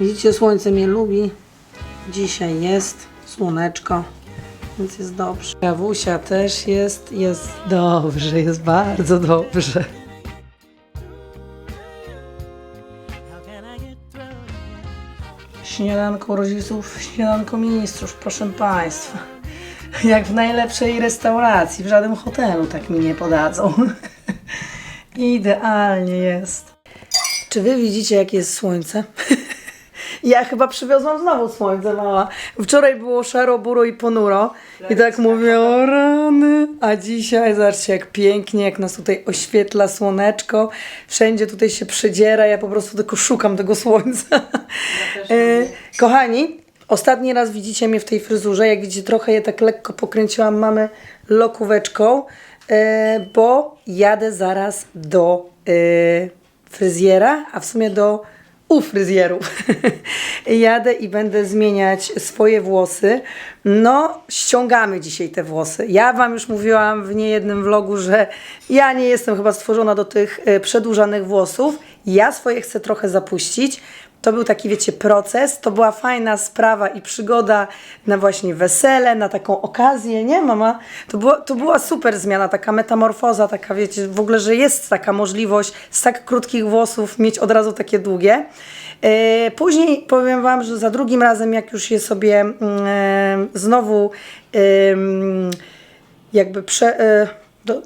Widzicie, słońce mnie lubi. Dzisiaj jest słoneczko, więc jest dobrze. Kawusia też jest, jest dobrze, jest bardzo dobrze. Śniadanko rodziców, śniadanko ministrów, proszę Państwa. Jak w najlepszej restauracji, w żadnym hotelu tak mi nie podadzą. Idealnie jest. Czy wy widzicie, jakie jest słońce? Ja chyba przywiozłam znowu słońce, mała. Wczoraj było szaro, buro i ponuro. I tak mówię, o rany. A dzisiaj, zobaczcie, jak pięknie, jak nas tutaj oświetla słoneczko. Wszędzie tutaj się przedziera, ja po prostu tylko szukam tego słońca. E, kochani, ostatni raz widzicie mnie w tej fryzurze. Jak widzicie, trochę je tak lekko pokręciłam. Mamy lokóweczką, e, bo jadę zaraz do e, fryzjera, a w sumie do u fryzjerów. Jadę i będę zmieniać swoje włosy. No, ściągamy dzisiaj te włosy. Ja Wam już mówiłam w niejednym vlogu, że ja nie jestem chyba stworzona do tych e, przedłużanych włosów. Ja swoje chcę trochę zapuścić. To był taki, wiecie, proces. To była fajna sprawa i przygoda na właśnie wesele, na taką okazję, nie mama? To, było, to była super zmiana, taka metamorfoza, taka wiecie, w ogóle, że jest taka możliwość z tak krótkich włosów mieć od razu takie długie. E, Później powiem Wam, że za drugim razem, jak już je sobie e, znowu em, jakby prze, e, do,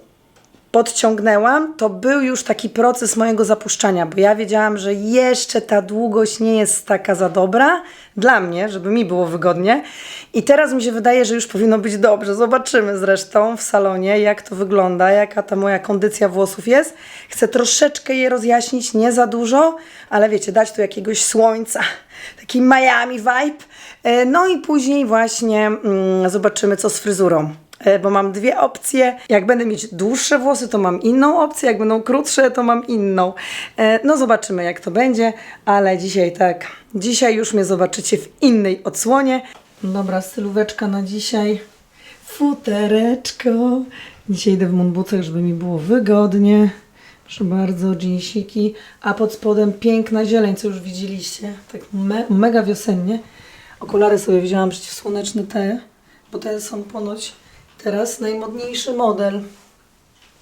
podciągnęłam, to był już taki proces mojego zapuszczania, bo ja wiedziałam, że jeszcze ta długość nie jest taka za dobra dla mnie, żeby mi było wygodnie. I teraz mi się wydaje, że już powinno być dobrze. Zobaczymy zresztą w salonie, jak to wygląda, jaka ta moja kondycja włosów jest. Chcę troszeczkę je rozjaśnić, nie za dużo, ale wiecie, dać tu jakiegoś słońca, taki Miami vibe. E, No i później właśnie mm, zobaczymy, co z fryzurą. E, bo mam dwie opcje. Jak będę mieć dłuższe włosy, to mam inną opcję, jak będą krótsze, to mam inną. E, No zobaczymy, jak to będzie, ale dzisiaj tak. Dzisiaj już mnie zobaczycie w innej odsłonie. Dobra, stylóweczka na dzisiaj. Futereczko. Dzisiaj idę w moonbootach, żeby mi było wygodnie. Proszę bardzo, jeansiki. A pod spodem piękna zieleń, co już widzieliście. Tak me mega wiosennie. Okulary sobie wzięłam przeciwsłoneczne te, bo te są ponoć teraz najmodniejszy model.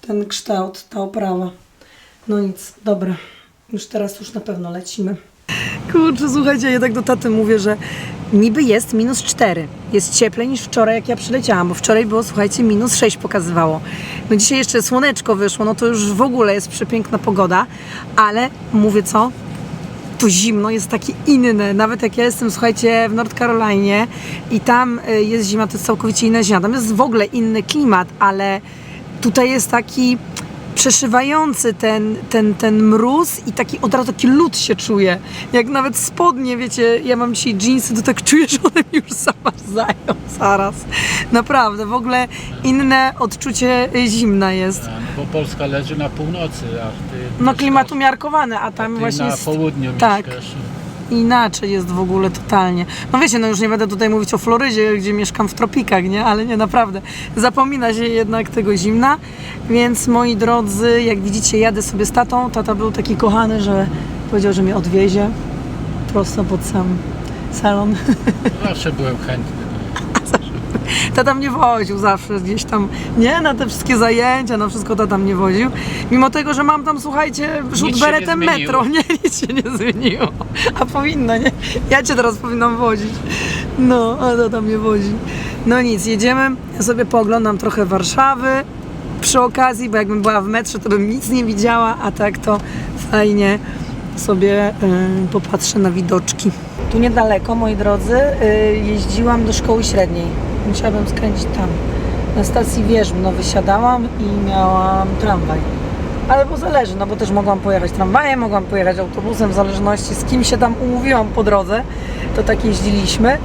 Ten kształt, ta oprawa. No nic, dobra. Już teraz już na pewno lecimy. Kurczę, słuchajcie, ja tak do taty mówię, że niby jest minus 4. Jest cieplej niż wczoraj, jak ja przyleciałam, bo wczoraj było, słuchajcie, minus 6 pokazywało. No dzisiaj jeszcze słoneczko wyszło, no to już w ogóle jest przepiękna pogoda, ale mówię co? To zimno jest takie inne. Nawet jak ja jestem, słuchajcie, w North Carolinie i tam y, jest zima, to jest całkowicie inna zima. Tam jest w ogóle inny klimat, ale tutaj jest taki przeszywający ten, ten, ten mróz i taki od razu taki lód się czuje. Jak nawet spodnie, wiecie, ja mam dzisiaj jeansy, to tak czuję, że one mi już zamarzają zaraz. Naprawdę, w ogóle inne odczucie zimna jest. Bo Polska leży na północy, a ty No klimat umiarkowany, a tam właśnie na jest... południu tak. mieszkasz. Inaczej jest w ogóle totalnie. No wiecie, no już nie będę tutaj mówić o Florydzie, gdzie mieszkam w tropikach, nie? Ale nie, naprawdę. Zapomina się jednak tego zimna, więc moi drodzy, jak widzicie, jadę sobie z tatą. Tata był taki kochany, że powiedział, że mnie odwiezie prosto pod sam salon. Zawsze byłem chętny. Tata mnie woził zawsze gdzieś tam, nie? Na te wszystkie zajęcia, na wszystko tata mnie woził. Mimo tego, że mam tam, słuchajcie, rzut Nic się nie beretem zmieniło. metro, nie? Nic się nie zmieniło. A powinno, nie? Ja cię teraz powinnam wozić. No, a tata mnie wozi. No nic, jedziemy. Ja sobie pooglądam trochę Warszawy przy okazji, bo jakbym była w metrze, to bym nic nie widziała, a tak to fajnie sobie y, popatrzę na widoczki. Tu niedaleko, moi drodzy, y, jeździłam do szkoły średniej. Musiałabym skręcić tam. Na stacji Wierzbno wysiadałam i miałam tramwaj. Ale bo zależy, no bo też mogłam pojechać tramwajem, mogłam pojechać autobusem, w zależności z kim się tam umówiłam po drodze, to tak jeździliśmy.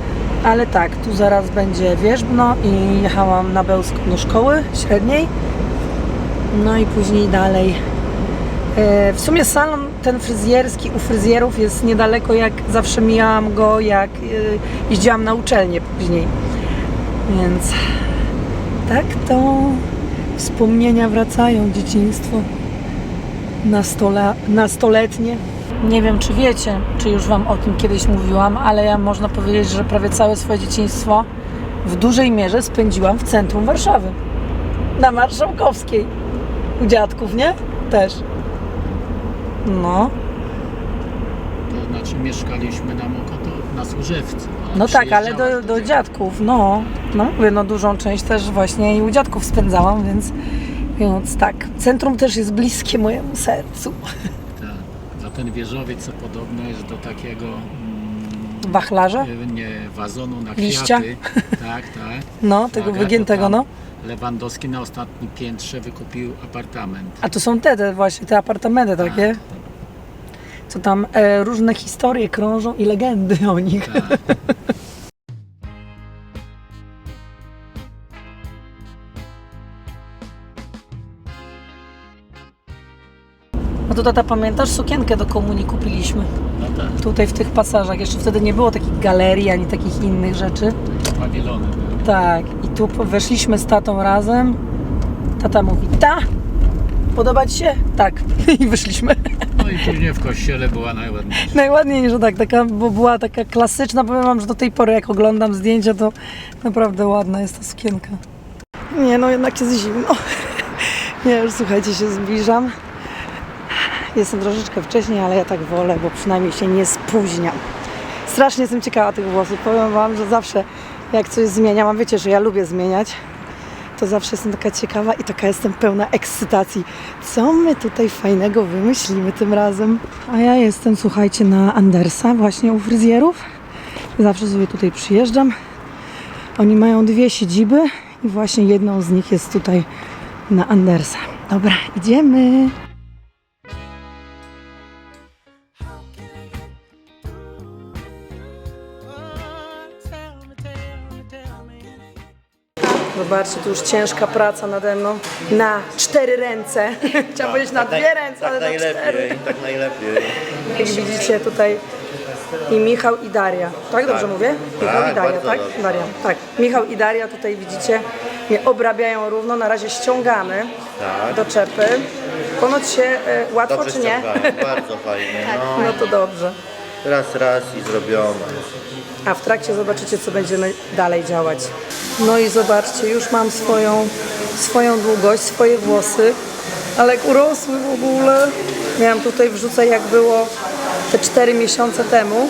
Ale tak, tu zaraz będzie Wierzbno i jechałam na Bełską do szkoły średniej. No i później dalej E, W sumie salon ten fryzjerski u fryzjerów jest niedaleko, jak zawsze mijałam go, jak e, jeździłam na uczelnię później. Więc tak to wspomnienia wracają, dzieciństwo nastoletnie. Nie wiem, czy wiecie, czy już Wam o tym kiedyś mówiłam, ale ja można powiedzieć, że prawie całe swoje dzieciństwo w dużej mierze spędziłam w centrum Warszawy. Na Marszałkowskiej. U dziadków, nie? Też. No. To znaczy mieszkaliśmy na Mokotowie, na Służewcu. a No tak, ale do, przyjeżdżałaś do dziadków, no. No mówię, no dużą część też właśnie i u dziadków spędzałam, więc, więc tak. Centrum też jest bliskie mojemu sercu. Tak. Za ten wieżowiec co podobno jest do takiego mm, Wachlarza? e, nie, wazonu na Liścia? kwiaty. Tak, tak. No, tego Tak, wygiętego, tam no. Lewandowski na ostatnim piętrze wykupił apartament. A to są te, te właśnie, te apartamenty takie, co tam e, różne historie krążą i legendy o nich. Tak. No to tata, pamiętasz, sukienkę do komunii kupiliśmy. No tak, Tutaj w tych pasażach. Jeszcze wtedy nie było takich galerii, ani takich innych rzeczy. pawilony były. Tak, i tu weszliśmy z tatą razem. Tata mówi, ta, podoba ci się? Tak. I wyszliśmy. No i później w kościele była najładniejsza. Najładniej, że tak, taka, bo była taka klasyczna. Powiem wam, że do tej pory jak oglądam zdjęcia, to naprawdę ładna jest ta sukienka. Nie, no jednak jest zimno. Ja już słuchajcie, się zbliżam. Jestem troszeczkę wcześniej, ale ja tak wolę, bo przynajmniej się nie spóźniam. Strasznie jestem ciekawa tych włosów. Powiem wam, że zawsze jak coś zmieniam, a wiecie, że ja lubię zmieniać, to zawsze jestem taka ciekawa i taka jestem pełna ekscytacji. Co my tutaj fajnego wymyślimy tym razem? A ja jestem, słuchajcie, na Andersa, właśnie u fryzjerów. Zawsze sobie tutaj przyjeżdżam. Oni mają dwie siedziby i właśnie jedną z nich jest tutaj na Andersa. Dobra, idziemy. Zobaczcie, tu już ciężka praca nade mną. Na cztery ręce. Chciałam powiedzieć na dwie ręce, tak ale na cztery. najlepiej, tak najlepiej. Jak widzicie tutaj i Michał i Daria. Tak dobrze mówię? Michał Tak, i Daria, bardzo tak? dobrze. Daria. Tak. Michał i Daria tutaj widzicie mnie obrabiają równo. Na razie ściągamy Tak. do czepy. Ponoć się e, łatwo Dobrze czy nie? ściągają, bardzo fajnie. No, No to dobrze. Raz, raz i zrobione. A w trakcie zobaczycie, co będziemy dalej działać. No i zobaczcie, już mam swoją, swoją długość, swoje włosy, ale jak urosły w ogóle. Miałam tutaj wrzucać, jak było te 4 miesiące temu.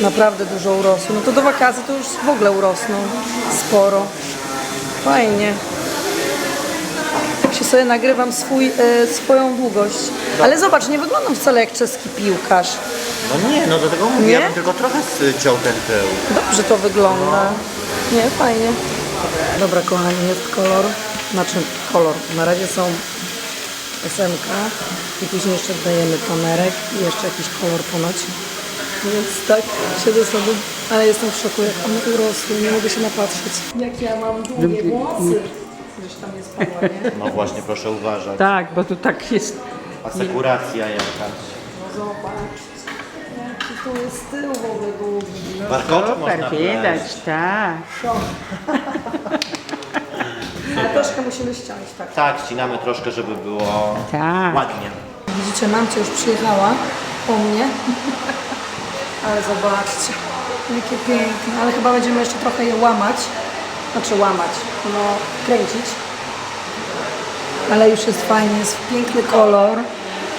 Naprawdę dużo urosły. No to do wakacji to już w ogóle urosną. Sporo. Fajnie. Się sobie nagrywam swój, e, swoją długość. Ale zobacz, nie wyglądam wcale jak czeski piłkarz. No nie, no do tego mówię, Nie? ja bym tylko trochę ciął ten tył. Dobrze to wygląda. Nie, fajnie. Dobra, kochani, jest kolor. Znaczy kolor. Na razie są SMK i później jeszcze dodajemy tonerek i jeszcze jakiś kolor ponoć. Więc tak, siedzę sobie, ale jestem w szoku, jak one urosły, nie mogę się napatrzeć. Jak ja mam długie włosy. Gdzieś tam jest spadła, nie? No właśnie, proszę uważać. Tak, bo tu tak jest. Asekuracja jakaś. No zobacz. Tu jest tył w ogóle można Super, pleść. widać, tak. Ale troszkę musimy ściąć, tak. Tak, ścinamy troszkę, żeby było Tak. ładnie. Widzicie, mamcia już przyjechała po mnie. Ale zobaczcie, jakie piękne. Ale chyba będziemy jeszcze trochę je łamać. Znaczy łamać, no kręcić. Ale już jest fajnie, jest piękny kolor.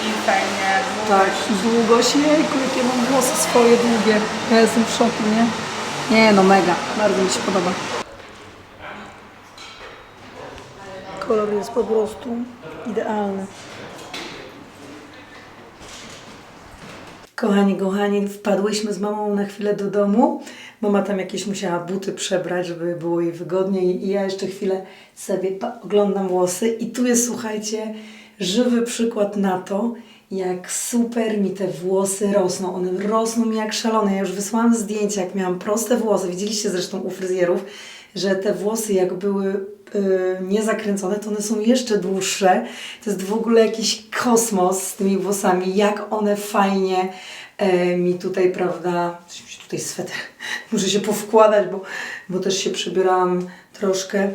I fajnie. Tak, długość, jejku, jakie mam włosy swoje długie. Ja jestem w szoku, nie? Nie, no mega, bardzo mi się podoba. Kolor jest po prostu idealny. Kochani, kochani, wpadłyśmy z mamą na chwilę do domu. Mama tam jakieś musiała buty przebrać, żeby było jej wygodniej i ja jeszcze chwilę sobie oglądam włosy i tu jest, słuchajcie, żywy przykład na to, jak super mi te włosy rosną. One rosną mi jak szalone. Ja już wysłałam zdjęcia, jak miałam proste włosy. Widzieliście zresztą u fryzjerów, że te włosy jak były y, niezakręcone, to one są jeszcze dłuższe. To jest w ogóle jakiś kosmos z tymi włosami, jak one fajnie e, mi tutaj, prawda, tutaj sweter, muszę się powkładać, bo, bo też się przebierałam troszkę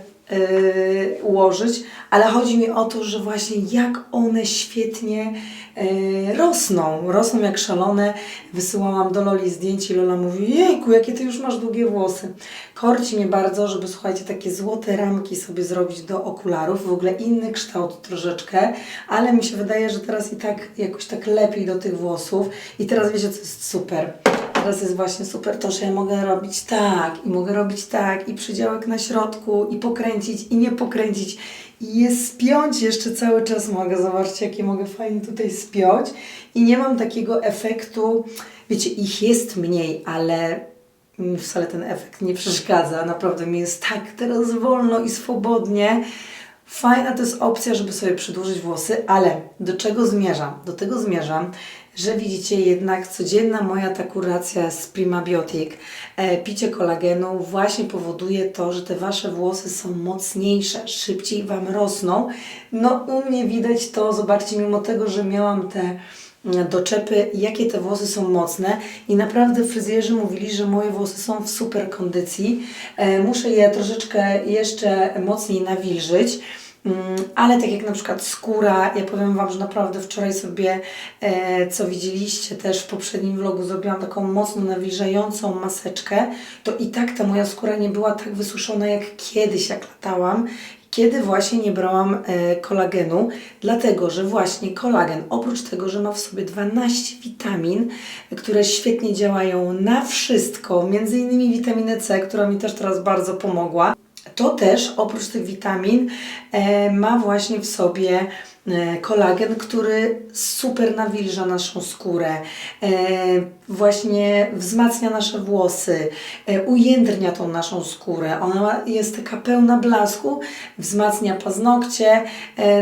ułożyć, ale chodzi mi o to, że właśnie jak one świetnie yy, rosną, rosną jak szalone. Wysyłałam do Loli zdjęcie i Lola mówi, jejku, jakie ty już masz długie włosy. Korci mnie bardzo, żeby słuchajcie, takie złote ramki sobie zrobić do okularów, w ogóle inny kształt troszeczkę, ale mi się wydaje, że teraz i tak jakoś tak lepiej do tych włosów i teraz wiecie, co jest super. Teraz jest właśnie super to, że ja mogę robić tak i mogę robić tak i przydziałek na środku i pokręcić i nie pokręcić i je spiąć jeszcze cały czas mogę. Zobaczcie, jakie mogę fajnie tutaj spiąć i nie mam takiego efektu, wiecie, ich jest mniej, ale mi wcale ten efekt nie przeszkadza. Naprawdę mi jest tak teraz wolno i swobodnie. Fajna to jest opcja, żeby sobie przedłużyć włosy, ale do czego zmierzam? Do tego zmierzam, że widzicie jednak codzienna moja ta kuracja z Primabiotic, e, picie kolagenu właśnie powoduje to, że te Wasze włosy są mocniejsze, szybciej Wam rosną. No u mnie widać to, zobaczcie, mimo tego, że miałam te mm, doczepy, jakie te włosy są mocne i naprawdę fryzjerzy mówili, że moje włosy są w super kondycji. E, muszę je troszeczkę jeszcze mocniej nawilżyć. Mm, Ale tak jak na przykład skóra, ja powiem Wam, że naprawdę wczoraj sobie, e, co widzieliście też w poprzednim vlogu, zrobiłam taką mocno nawilżającą maseczkę, to i tak ta moja skóra nie była tak wysuszona jak kiedyś, jak latałam, kiedy właśnie nie brałam e, kolagenu, dlatego że właśnie kolagen, oprócz tego, że ma w sobie 12 witamin, które świetnie działają na wszystko, między innymi witaminę C, która mi też teraz bardzo pomogła, to też oprócz tych witamin e, ma właśnie w sobie e, kolagen, który super nawilża naszą skórę, e, właśnie wzmacnia nasze włosy, e, ujędrnia tą naszą skórę. Ona jest taka pełna blasku, wzmacnia paznokcie.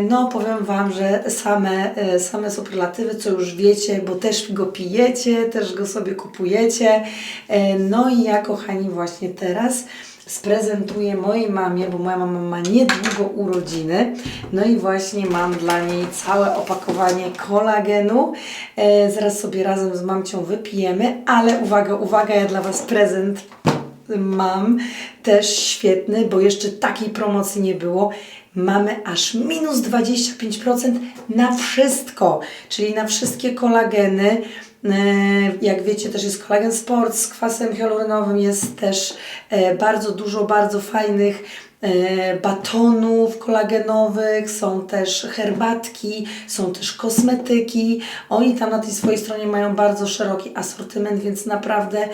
No powiem Wam, że same, e, same superlatywy, co już wiecie, bo też go pijecie, też go sobie kupujecie. No i ja kochani właśnie teraz sprezentuję mojej mamie, bo moja mama ma niedługo urodziny. No i właśnie mam dla niej całe opakowanie kolagenu. E, zaraz sobie razem z mamcią wypijemy, ale uwaga, uwaga, ja dla Was prezent mam też świetny, bo jeszcze takiej promocji nie było. Mamy aż minus 25% na wszystko, czyli na wszystkie kolageny. E, Jak wiecie, też jest kolagen sport z kwasem hialuronowym, jest też e, bardzo dużo bardzo fajnych batonów kolagenowych, są też herbatki, są też kosmetyki. Oni tam na tej swojej stronie mają bardzo szeroki asortyment, więc naprawdę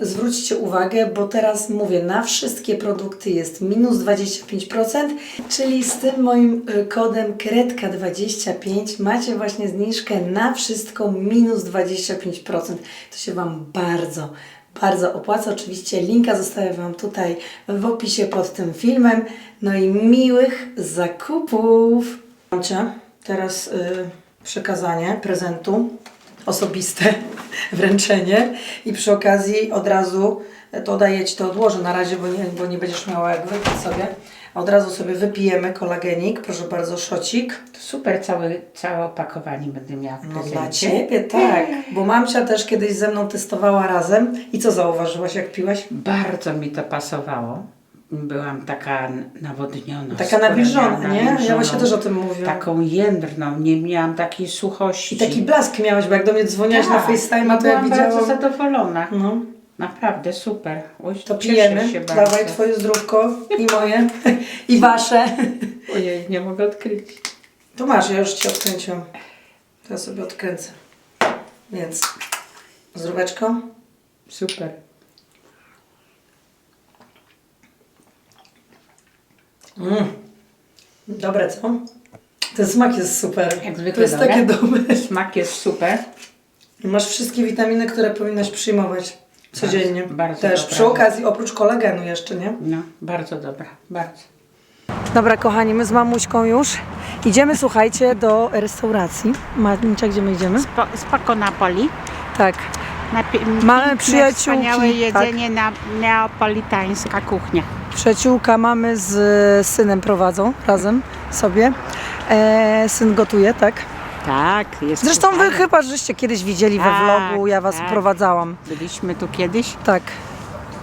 zwróćcie uwagę, bo teraz mówię, na wszystkie produkty jest minus 25%, czyli z tym moim y, kodem KREDKA25 macie właśnie zniżkę na wszystko minus 25%. To się Wam bardzo bardzo opłaca. Oczywiście linka zostawię Wam tutaj w opisie pod tym filmem. No i miłych zakupów. Macie teraz y, przekazanie prezentu osobiste, wręczenie i przy okazji od razu to daję Ci to odłożę na razie, bo nie, bo nie będziesz miała jak wypić sobie. Od razu sobie wypijemy kolagenik, proszę bardzo, szocik. To super całe, całe opakowanie będę miała w No prezencie. dla Ciebie, tak. Bo mamcia też kiedyś ze mną testowała razem. I co zauważyłaś, jak piłaś? Bardzo mi to pasowało. Byłam taka nawodniona. Taka skóra nawilżona, nie? Ja właśnie też o tym mówię. Taką jędrną, nie miałam takiej suchości. I taki blask miałaś, bo jak do mnie dzwoniłaś na FaceTime, to ja byłam bardzo widziałam. zadowolona. No, Naprawdę super. Oj, to cieszę pijemy. Się bardzo. Dawaj twoje zdrówko i moje i wasze. Ojej, nie mogę odkryć. To masz, ja już ci odkręciłam. To ja sobie odkręcę. Więc zdróweczko. Super. Mm. Dobre, co? Ten smak jest super. Jak zwykle to jest dobre. takie dobre. Smak jest super. Masz wszystkie witaminy, które powinnaś przyjmować codziennie. Bardzo- bardzo Też dobra. przy okazji, oprócz kolagenu jeszcze, nie? No, bardzo dobra. Bardzo. Dobra, kochani, my z mamuśką już idziemy, słuchajcie, do restauracji. Manicza, gdzie my idziemy? Po, spoko Napoli. Tak. Napi- Mamy przyjaciółki, Wspaniałe tak. jedzenie, na, neapolitańska kuchnia. Przyjaciółka mamy z synem prowadzą razem sobie. E, syn gotuje, tak? Tak, jest Zresztą wy kuchnia. chyba żeście kiedyś widzieli we Tak, vlogu, ja was tak. prowadzałam. Byliśmy tu kiedyś. Tak.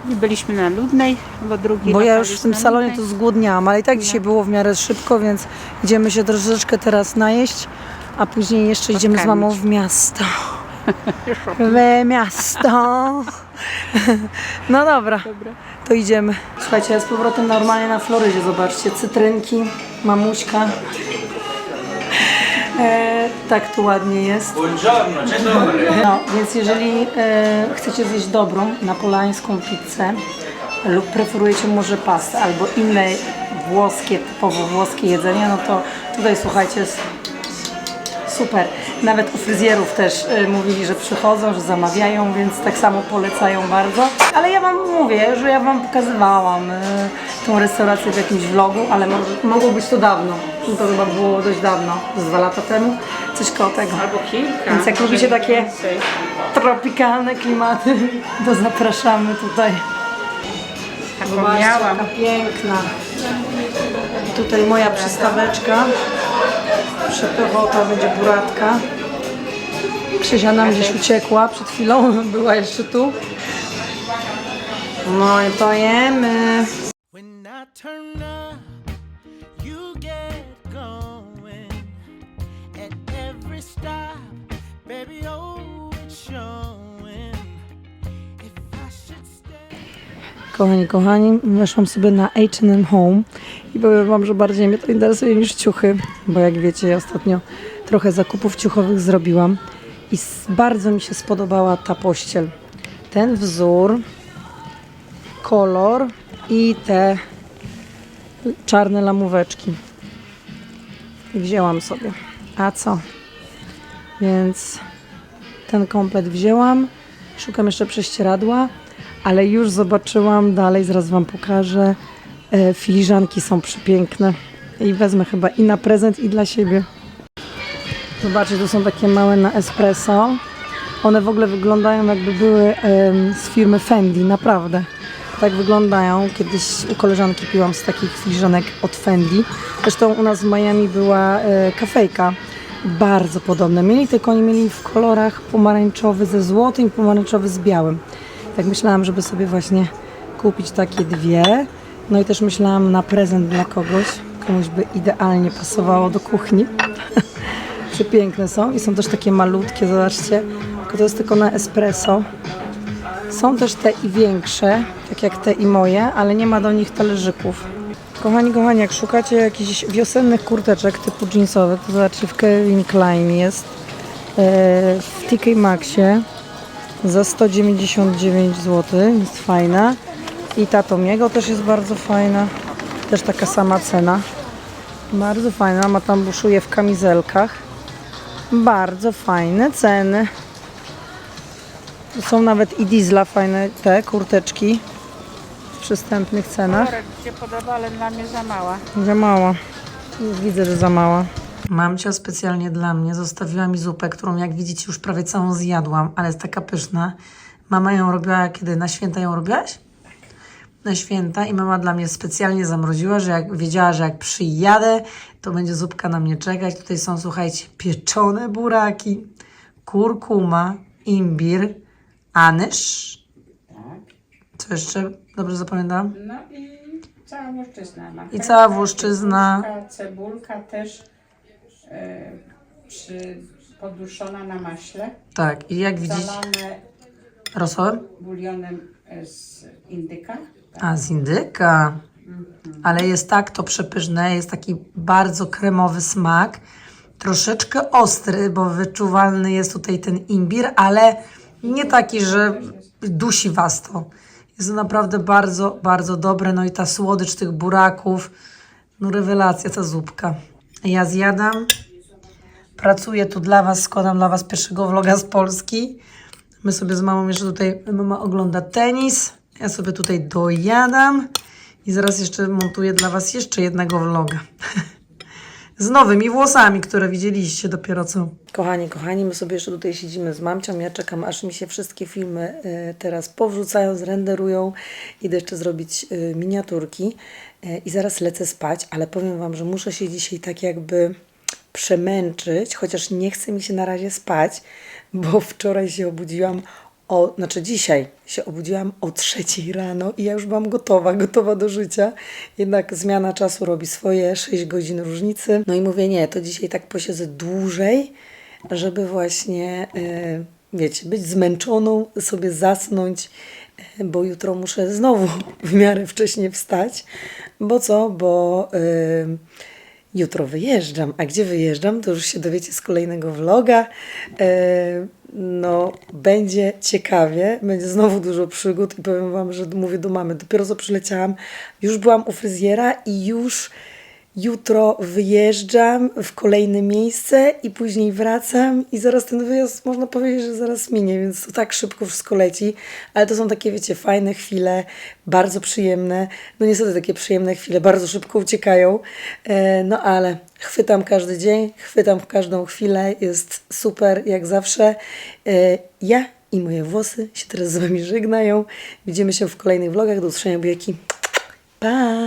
I byliśmy na Ludnej, bo drugi Bo ja lokal już w jest tym na salonie to Ludnej. zgłodniałam, ale i tak dzisiaj było w miarę szybko, więc idziemy się troszeczkę teraz najeść, a później jeszcze idziemy z mamą w miasto. W miasto. No dobra, to idziemy. Słuchajcie, ja z powrotem normalnie na Florydzie, zobaczcie, cytrynki, mamuśka. E, tak tu ładnie jest. No, więc jeżeli e, chcecie zjeść dobrą napolańską pizzę lub preferujecie może pastę albo inne włoskie, typowo włoskie jedzenie, no to tutaj słuchajcie, super. Nawet u fryzjerów też e, mówili, że przychodzą, że zamawiają, więc tak samo polecają bardzo. Ale ja Wam mówię, że ja Wam pokazywałam e, tą restaurację w jakimś vlogu, ale mogło być to dawno. No To chyba było dość dawno, z dwa lata temu, coś koło tego. Albo kilka. Więc jak lubicie takie tropikalne klimaty, to zapraszamy tutaj. Zobaczcie, jaka piękna. Tutaj moja przystaweczka. Przepychota będzie buratka. Krzysia nam gdzieś uciekła przed chwilą, była jeszcze tu. No i to jemy. Oh. Kochani, kochani, weszłam sobie na H&M Home i powiem Wam, że bardziej mnie to interesuje niż ciuchy, bo jak wiecie, ja ostatnio trochę zakupów ciuchowych zrobiłam i bardzo mi się spodobała ta pościel. Ten wzór, kolor i te czarne lamóweczki. Wzięłam sobie. A co? Więc ten komplet wzięłam. Szukam jeszcze prześcieradła, ale już zobaczyłam dalej, zaraz Wam pokażę. E, filiżanki są przepiękne i wezmę chyba i na prezent, i dla siebie. Zobaczcie, to są takie małe na espresso. One w ogóle wyglądają jakby były z firmy Fendi, naprawdę. Tak wyglądają. Kiedyś u koleżanki piłam z takich filiżanek od Fendi. Zresztą u nas w Miami była e, kafejka. Bardzo podobne. Mieli tylko oni mieli w kolorach pomarańczowy ze złotym pomarańczowy z białym. Tak myślałam, żeby sobie właśnie kupić takie dwie. No i też myślałam na prezent dla kogoś. Komuś by idealnie pasowało do kuchni. Przepiękne są i są też takie malutkie, zobaczcie. Tylko to jest tylko na espresso. Są też te i większe, tak jak te i moje, ale nie ma do nich talerzyków. Kochani, kochani, jak szukacie jakichś wiosennych kurteczek typu jeansowych, to zobaczcie, w Kevin Klein jest, e, w TK Maxie za 199 zł, jest fajna. I ta Tomiego też jest bardzo fajna, też taka sama cena. Bardzo fajna, ma tam buszuje w kamizelkach. Bardzo fajne ceny. Są nawet i diesla fajne te kurteczki w przystępnych cenach. Kolorek się podoba, ale dla mnie za mała. Za mała. Widzę, że za mała. Mamcia specjalnie dla mnie zostawiła mi zupę, którą jak widzicie już prawie całą zjadłam, ale jest taka pyszna. Mama ją robiła kiedy? Na święta ją robiłaś? Na święta i mama dla mnie specjalnie zamroziła, że jak wiedziała, że jak przyjadę, to będzie zupka na mnie czekać. Tutaj są, słuchajcie, pieczone buraki, kurkuma, imbir, anysz. Co jeszcze? Dobrze zapamiętam? No i cała włoszczyzna. I cała włoszczyzna. Cebulka, cebulka też e, przy, poduszona na maśle. Tak, i jak widzicie, Zalane rosołem? bulionem e, z indyka. A, z indyka. Ale jest tak to przepyszne, jest taki bardzo kremowy smak. Troszeczkę ostry, bo wyczuwalny jest tutaj ten imbir, ale nie taki, że dusi was to. Jest to naprawdę bardzo, bardzo dobre. No i ta słodycz tych buraków, no rewelacja ta zupka. Ja zjadam, pracuję tu dla was, składam dla was pierwszego vloga z Polski. My sobie z mamą jeszcze tutaj, mama ogląda tenis, ja sobie tutaj dojadam i zaraz jeszcze montuję dla Was jeszcze jednego vloga. Z nowymi włosami, które widzieliście dopiero co. Kochani, kochani, my sobie jeszcze tutaj siedzimy z mamcią. Ja czekam, aż mi się wszystkie filmy y, teraz powrzucają, zrenderują. Idę jeszcze zrobić y, miniaturki y, i zaraz lecę spać, ale powiem Wam, że muszę się dzisiaj tak jakby przemęczyć, chociaż nie chce mi się na razie spać, bo wczoraj się obudziłam o, znaczy dzisiaj się obudziłam o trzeciej rano i ja już byłam gotowa, gotowa do życia. Jednak zmiana czasu robi swoje, 6 godzin różnicy. No i mówię, nie, to dzisiaj tak posiedzę dłużej, żeby właśnie, e, wiecie, być zmęczoną, sobie zasnąć, e, bo jutro muszę znowu w miarę wcześnie wstać. Bo co? Bo e, jutro wyjeżdżam. A gdzie wyjeżdżam, to już się dowiecie z kolejnego vloga. E, no, będzie ciekawie, będzie znowu dużo przygód i powiem Wam, że mówię do mamy, dopiero co przyleciałam, już byłam u fryzjera i już jutro wyjeżdżam w kolejne miejsce i później wracam i zaraz ten wyjazd można powiedzieć, że zaraz minie, więc to tak szybko wszystko leci, ale to są takie, wiecie, fajne chwile, bardzo przyjemne, no niestety takie przyjemne chwile bardzo szybko uciekają, e, no ale chwytam każdy dzień, chwytam w każdą chwilę, jest super jak zawsze. E, ja i moje włosy się teraz z Wami żegnają, widzimy się w kolejnych vlogach, do usłyszenia, bujaki, pa!